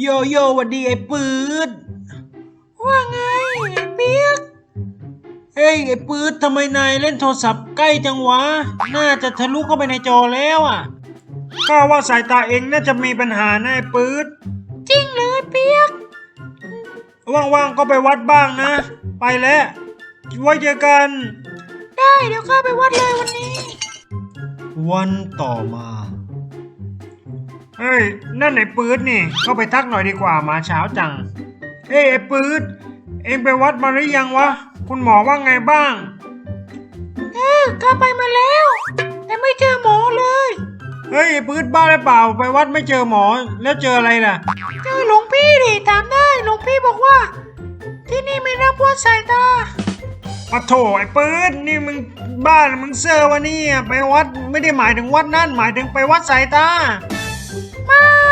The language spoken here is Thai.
โยโย่หวัดดีไอ้ปืดว่าไงไอ้เปียกเฮ้ยไอ้ปืดทำไมนายเล่นโทรศัพท์ใกล้จังวะ น่าจะทะลุเข้าไปในจอแล้วอะก็ว่าสายตาเองน่าจะมีปัญหานะไอ้ปืดจริงเลยเปียก ว่างๆก็ไปวัดบ้างนะ ไปแล้วไว้เจอกัน ได้เดี๋ยวข้าไปวัดเลยวันนี้ วันต่อมา เฮ้ย นั่นไอ้ปื๊ดนี่ เข้าไปทักหน่อยดีกว่ามาเช้าจัง เฮ้ยไอ้ปื๊ด เอ็งไปวัดมาหรือยังวะ คุณหมอว่าไงบ้าง เออข้าไปมาแล้ว แต่ไม่เจอหมอเลย เฮ้ยไอ้ปื๊ดบ้าหรือเปล่า ไปวัดไม่เจอหมอ แล้วเจออะไรล่ะ เจอหลวงพี่ดิถามได้หลวงพี่บอกว่า ที่นี่ไม่รับวัดสายตาปะโถไอ้ปื๊ดนี่มึงบ้าหรือมึงเซอร์วะเนี่ยไปวัดไม่ได้หมายถึงวัดนั่นหมายถึงไปวัดสายตา Bye.